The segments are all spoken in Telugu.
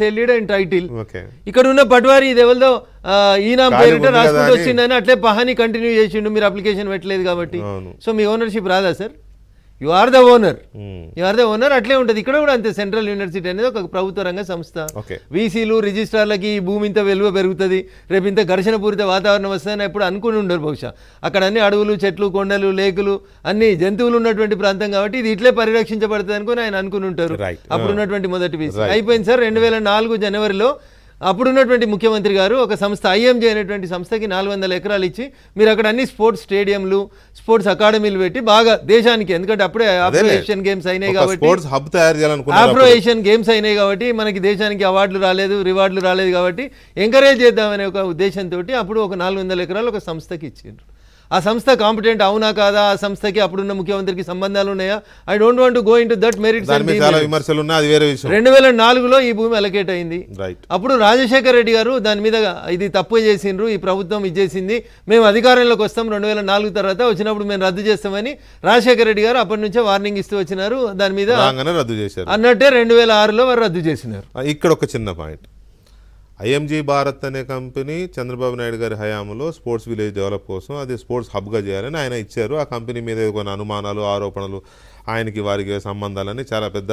సెల్లీడ్ అండ్ టైటిల్ ఇక్కడ ఉన్న పట్వారి ఇది ఎవరిదో ఈయన పేరిట రాసుకుంటూ. వచ్చిందని అట్లే పహాని కంటిన్యూ చేసిండు మీరు అప్లికేషన్ పెట్టలేదు కాబట్టి. సో మీ ఓనర్షిప్ రాదా sir you are the owner. You are the owner అట్లే ఉంటుంది. ఇక్కడ కూడా అంతే సెంట్రల్ యూనివర్సిటీ అనేది ఒక ప్రభుత్వ రంగ సంస్థ. వీసీలు రిజిస్ట్రార్లకి ఈ భూమి ఇంత విలువ పెరుగుతుంది. రేపు ఇంత ఘర్షణ పూరిత వాతావరణం వస్తుందని ఎప్పుడు అనుకుని ఉండరు బహుశా. అక్కడ అన్ని అడవులు చెట్లు కొండలు లేకులు అన్ని జంతువులు ఉన్నటువంటి ప్రాంతం కాబట్టి ఇది ఇట్లే పరిరక్షించబడుతుంది అనుకుని ఆయన అనుకుని ఉంటారు. అప్పుడు ఉన్నటువంటి మొదటి వీసీ. అయిపోయింది సార్ రెండు వేల నాలుగు జనవరిలో అప్పుడున్నటువంటి ముఖ్యమంత్రి గారు ఒక సంస్థ ఐఎంజే అనేటువంటి సంస్థకి నాలుగు వందల ఎకరాలు ఇచ్చి మీరు అక్కడ అన్ని స్పోర్ట్స్ స్టేడియంలు స్పోర్ట్స్ అకాడమీలు పెట్టి బాగా దేశానికి ఎందుకంటే అప్పుడే ఆఫ్రో ఏషియన్ గేమ్స్ అయినాయి కాబట్టి స్పోర్ట్స్ హబ్ తయారు చేయాలనుకున్నారు ఆఫ్రో ఏషియన్ గేమ్స్ అయినాయి కాబట్టి మనకి దేశానికి అవార్డులు రాలేదు రివార్డులు రాలేదు కాబట్టి ఎంకరేజ్ చేద్దామనే ఒక ఉద్దేశంతో అప్పుడు ఒక నాలుగు వందల ఎకరాలు ఒక సంస్థకి ఇచ్చిండ్రు. ఆ సంస్థ కాంపిటెంట్ అవునా కాదా? ఆ సంస్థకి అప్పుడున్న ముఖ్యమంత్రికి సంబంధాలు ఉన్నాయా? I don't want go into that చాలా విమర్శలు ఉన్నాయి అది వేరే విషయం. రెండు వేల నాలుగులో ఈ భూమి అలకేట్ అయింది. రైట్ అప్పుడు రాజశేఖర రెడ్డి గారు దాని మీద ఇది తప్పు చేసిండ్రు ఈ ప్రభుత్వం ఇచ్చేసింది మేము అధికారంలోకి వస్తాం రెండు వేల నాలుగు తర్వాత వచ్చినప్పుడు మేము రద్దు చేస్తామని రాజశేఖర రెడ్డి గారు అప్పటి నుంచే వార్నింగ్ ఇస్తూ వచ్చినారు. దాని మీద రద్దు చేశారు. అన్నట్టే రెండు వేల ఆరులో వారు రద్దు చేసినారు. ఇక్కడ ఒక చిన్న పాయింట్ ఐఎంజీ భారత్ అనే కంపెనీ చంద్రబాబు నాయుడు గారి హయాంలో స్పోర్ట్స్ విలేజ్ డెవలప్ కోసం అది స్పోర్ట్స్ హబ్గా చేయాలని ఆయన ఇచ్చారు. ఆ కంపెనీ మీద కొన్ని అనుమానాలు ఆరోపణలు ఆయనకి వారికి సంబంధాలని చాలా పెద్ద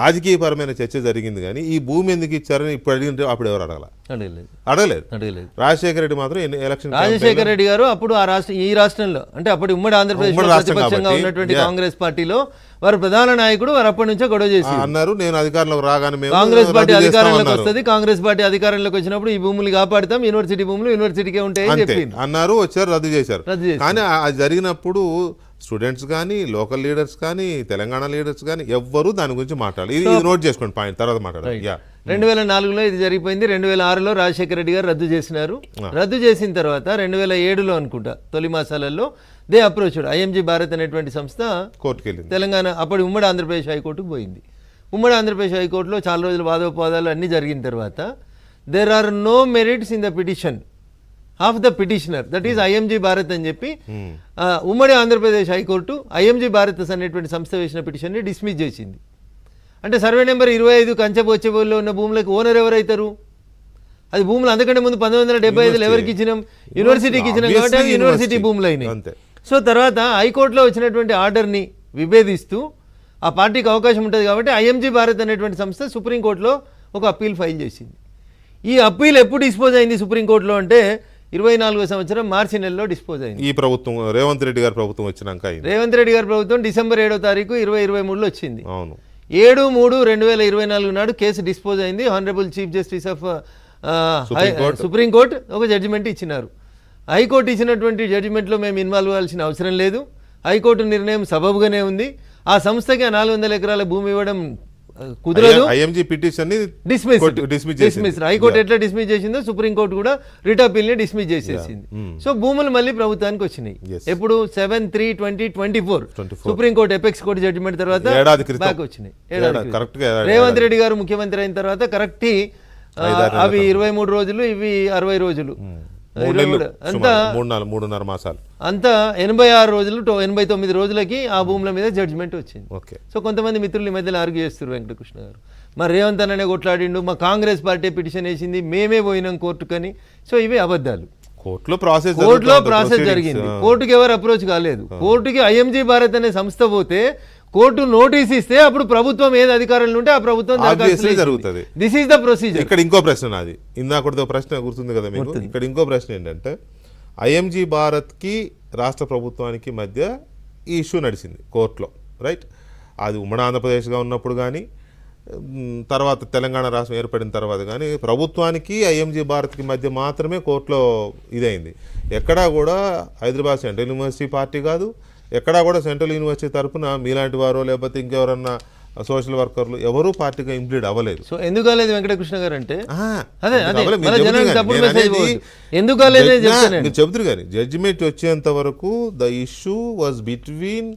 రాజకీయపరమైన చర్చ జరిగింది. కానీ ఈ భూమి ఎందుకు ఇచ్చారని ఇప్పుడు అడిగిన అప్పుడు ఎవరు అడగల? అడగలేదు అడగలేదు అడగలేదు రాజశేఖర రెడ్డి మాత్రం ఎలక్షన్ రాజశేఖర రెడ్డి గారు అప్పుడు ఆ రాష్ట్ర ఈ రాష్ట్రంలో అంటే అప్పుడు ఉమ్మడి ఆంధ్రప్రదేశ్ ప్రతిపక్షంగా ఉన్నటువంటి. కాంగ్రెస్ పార్టీలో వారు ప్రధాన నాయకుడు వారు అప్పటి నుంచే గొడవ చేసి అన్నారు నేను అధికారంలోకి రాగానే మేము కాంగ్రెస్ పార్టీ అధికారంలోకి. వస్తుంది కాంగ్రెస్ పార్టీ అధికారంలోకి వచ్చినప్పుడు ఈ భూములు కాపాడుతాం యూనివర్సిటీ భూములు యూనివర్సిటీకే ఉంటాయని అంతే. చెప్పింది అన్నారు వచ్చారు రద్దు చేశారు. కానీ అది జరిగినప్పుడు స్టూడెంట్స్ కానీ లోకల్ లీడర్స్ కానీ తెలంగాణ లీడర్స్ కానీ ఎవ్వరూ దాని గురించి మాట్లాడాలి ఇది ఇది నోట్ చేసుకోండి పాయింట్ తర్వాత మాట్లాడాలి యా రెండు వేల నాలుగులో ఇది జరిగిపోయింది. రెండు వేల ఆరులో రాజశేఖర రెడ్డి గారు రద్దు చేసినారు. రద్దు చేసిన తర్వాత రెండు వేల ఏడులో అనుకుంటా తొలి మాసాలలో దే అప్రోచ్డ్ ఐఎంజీ భారత్ అనేటువంటి సంస్థ కోర్టుకి వెళ్ళింది తెలంగాణ అప్పటి ఉమ్మడి ఆంధ్రప్రదేశ్ హైకోర్టుకు పోయింది. ఉమ్మడి ఆంధ్రప్రదేశ్ హైకోర్టులో చాలా రోజులు వాదోపవాదాలు అన్నీ జరిగిన తర్వాత there are no merits in the petition of the petitioner that is IMG Bharat అని చెప్పి ఆ, ఉమ్మడి ఆంధ్రప్రదేశ్ హైకోర్టు ఐఎంజీ భారత్ అనేటువంటి సంస్థ వేసిన పిటిషన్ని డిస్మిస్ చేసింది. అంటే సర్వే నెంబర్ ఇరవై ఐదు కంచపోచెబోల్లో ఉన్న భూములకు ఓనర్ ఎవరైతారు? అది భూములు అంతకంటే ముందు పంతొమ్మిది వందల డెబ్బై ఐదులో ఎవరికి ఇచ్చినాం? యూనివర్సిటీకి ఇచ్చినాం కాబట్టి యూనివర్సిటీ. భూములు అయినాయి. అంతే. సో తర్వాత హైకోర్టులో వచ్చినటువంటి ఆర్డర్ని విభేదిస్తూ ఆ పార్టీకి అవకాశం ఉంటుంది కాబట్టి ఐఎంజీ భారత్ అనేటువంటి సంస్థ సుప్రీంకోర్టులో ఒక అప్పీల్ ఫైల్ చేసింది. ఈ అప్పీల్ ఎప్పుడు డిస్పోజ్ అయింది సుప్రీంకోర్టులో అంటే ఇరవై నాలుగో సంవత్సరం మార్చి నెలలో డిస్పోజ్ అయింది. ఈ ప్రభుత్వం రేవంత్ రెడ్డి గారి ప్రభుత్వం వచ్చినాక రేవంత్ రెడ్డి గారి ప్రభుత్వం డిసెంబర్ ఏడో తారీఖు ఇరవై ఇరవై మూడులో వచ్చింది. అవును. ఏడు మూడు రెండు వేల ఇరవై నాలుగు నాడు కేసు డిస్పోజ్ అయింది. Honourable chief justice of. Supreme court ఒక జడ్జిమెంట్ ఇచ్చినారు. హైకోర్టు ఇచ్చినటువంటి జడ్జిమెంట్లో మేము ఇన్వాల్వ్ అవ్వాల్సిన అవసరం లేదు. హైకోర్టు నిర్ణయం సబబుగానే ఉంది. ఆ సంస్థకి ఆ నాలుగు వందల ఎకరాల భూమి ఇవ్వడం కుదరదు. IMG petition dismiss. Dismiss high court ఎట్లా డిస్మిస్ చేసిందో సుప్రీంకోర్టు కూడా రిట్ అపీల్ని డిస్మిస్ చేసేసింది. సో భూములు మళ్ళీ ప్రభుత్వానికి వచ్చినాయి. ఎప్పుడు? Seven three twenty twenty four 24. Supreme court apex court judgment తర్వాత. బ్యాక్ వచ్చినాయి. రేవంత్ రెడ్డి గారు ముఖ్యమంత్రి అయిన తర్వాత కరెక్ట్ అవి ఇరవై మూడు రోజులు ఇవి అరవై రోజులు. అంతా మూడున్నర మాసాలు. అంతా ఎనభై ఆరు రోజులు ఎనభై తొమ్మిది రోజులకి ఆ భూముల మీద జడ్జిమెంట్ వచ్చింది. ఓకే. సో కొంతమంది మిత్రులు ఈ మధ్యలో ఆర్గ్యూ చేస్తారు వెంకటకృష్ణ గారు. మరి రేవంత్ అన్ననే కొట్లాడిండు మా కాంగ్రెస్ పార్టీ పిటిషన్ వేసింది మేమే పోయినాం కోర్టుకని. సో ఇవి అబద్ధాలు. కోర్టులో ప్రాసెస్ కోర్టులో ప్రాసెస్ జరిగింది. కోర్టుకి ఎవరు అప్రోచ్ కాలేదు. కోర్టుకి ఐఎంజీ భారత్ అనే సంస్థ పోతే కోర్టు నోటీస్ ఇస్తే అప్పుడు ప్రభుత్వం ఏది అధికారంలో ఉంటే ఆ ప్రభుత్వం జరుగుతది. దిస్ ఈస్ ద ప్రొసీజర్ ఇక్కడ ఇంకో ప్రశ్న నాది. ఇందాకటితో ప్రశ్న గుర్తుంది కదా మీకు? ఇక్కడ ఇంకో ప్రశ్న ఏంటంటే ఐఎంజీ భారత్కి రాష్ట్ర ప్రభుత్వానికి మధ్య ఈ ఇష్యూ నడిచింది కోర్టులో రైట్? అది ఉమ్మడి ఆంధ్రప్రదేశ్గా ఉన్నప్పుడు కానీ తర్వాత తెలంగాణ రాష్ట్రం ఏర్పడిన తర్వాత కానీ ప్రభుత్వానికి ఐఎంజీ భారత్కి మధ్య మాత్రమే కోర్టులో ఇదైంది. ఎక్కడా కూడా హైదరాబాద్ సెంట్రల్ యూనివర్సిటీ పార్టీ కాదు ఎక్కడా కూడా సెంట్రల్ యూనివర్సిటీ తరపున మీలాంటి వారో లేకపోతే ఇంకెవరన్నా సోషల్ వర్కర్లు ఎవరూ పార్టీగా ఇంప్లీడ్ అవ్వలేదు. సో ఎందుకు కాలేదు వెంకటకృష్ణ గారు అంటే? అదే. ఎందుకు కాలేదో. మీరు చెబుతురు కానీ జడ్జిమెంట్ వచ్చేంత వరకు the issue was between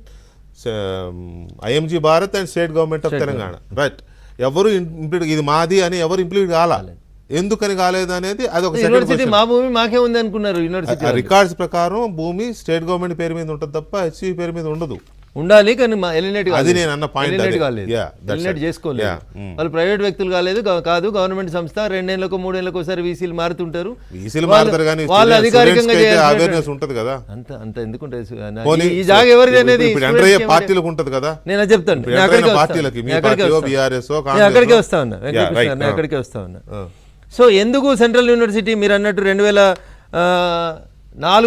IMG Bharat and state government of Telangana. Right. ఎవరు ఇంప్లీడ్ ఇది మాది అని ఎవరు ఇంప్లీడ్ కాల? ఎందుకని కాలేదు అనేది అది ఒక యూనివర్సిటీ మా భూమి మాకే ఉంది అనుకున్నారు యూనివర్సిటీ రికార్డ్స్ ప్రకారం భూమి స్టేట్ గవర్నమెంట్ పేరు మీద ఉంటుంది తప్ప హెచ్సి పేరు మీద ఉండదు. ఉండాలి కానీ మా ఎలినేట్ అది నేను అన్న అదే. కాలేదు. ఎలినేట్. చేసుకోలేదు. Mm. వాళ్ళు ప్రైవేట్ వ్యక్తులు కాలేదు కాదు గవర్నమెంట్ సంస్థ రెండేళ్ళకు మూడేళ్ళకు ఒకసారి వీసీలు మారుతుంటారు. వాళ్ళు- మారుతారు కానీ వాళ్ళు అధికారికంగా అవేర్నెస్ ఉంటది కదా. అంత అంత పోనీ ఈ- జాగ ఎవరిది అనేది పార్టీలకు ఉంటది కదా. నేను చెప్తాను. అక్కడికే. వస్తా ఉన్నా. ఆ. అక్కడికే వస్తా ఉన్నా. ఆ. సో ఎందుకు సెంట్రల్ యూనివర్సిటీ మీరు అన్నట్టు రెండు వేల ఆ, నాలుగు